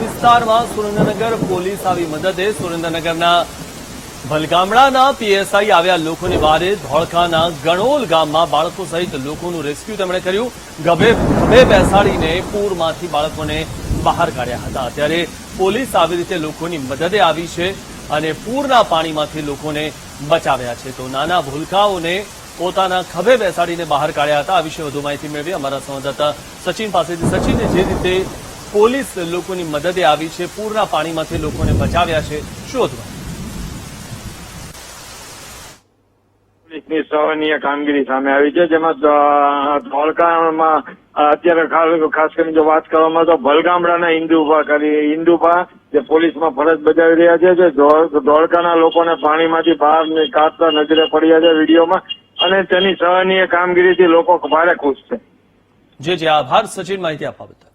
વિસ્તારમાં સુરેન્દ્રનગર પોલીસ આવી મદદે સુરેન્દ્રનગરના ભલગામડાના પીએસઆઈ આવ્યા લોકોની વારે ધોળકાના ગણોલ ગામમાં બાળકો સહિત લોકોનું રેસ્ક્યુ તેમણે કર્યું. ગભે ગભે બેસાડીને પૂરમાંથી બાળકોને બહાર કાઢ્યા હતા. ત્યારે પોલીસ આવી રીતે લોકોની મદદે આવી છે અને પૂરના પાણીમાંથી લોકોને બચાવ્યા છે. તો નાના ભૂલકાઓને પોતાના ખભે બેસાડીને બહાર કાઢ્યા હતા. આ વિશે વધુ માહિતી મેળવી અમારા સંવાદદાતા સચિન પાસેથી. સચિને, જે રીતે પોલીસ લોકોની મદદે આવી છે. પૂરના પાણીમાંથી લોકોને બચાવ્યા છે. શોધવા પોલીસની સહનીય કામગીરી સામે આવી છે. જેમાં ધોળકામાં અત્યારે ખાસ કરીને જો વાત કરવામાં તો ભલગામડાના હિન્દુભા કરી હિન્દુભા જે પોલીસમાં ફરજ બજાવી રહ્યા છે. જે ધોળકાના લોકોને પાણીમાંથી બહાર ની- કાઢતા નજરે પડ્યા છે વિડીયોમાં. અને તેની સહનીય કામગીરીથી લોકો ભારે ખુશ છે. જે જે આભાર સચિન માહિતી આપવા બદલ.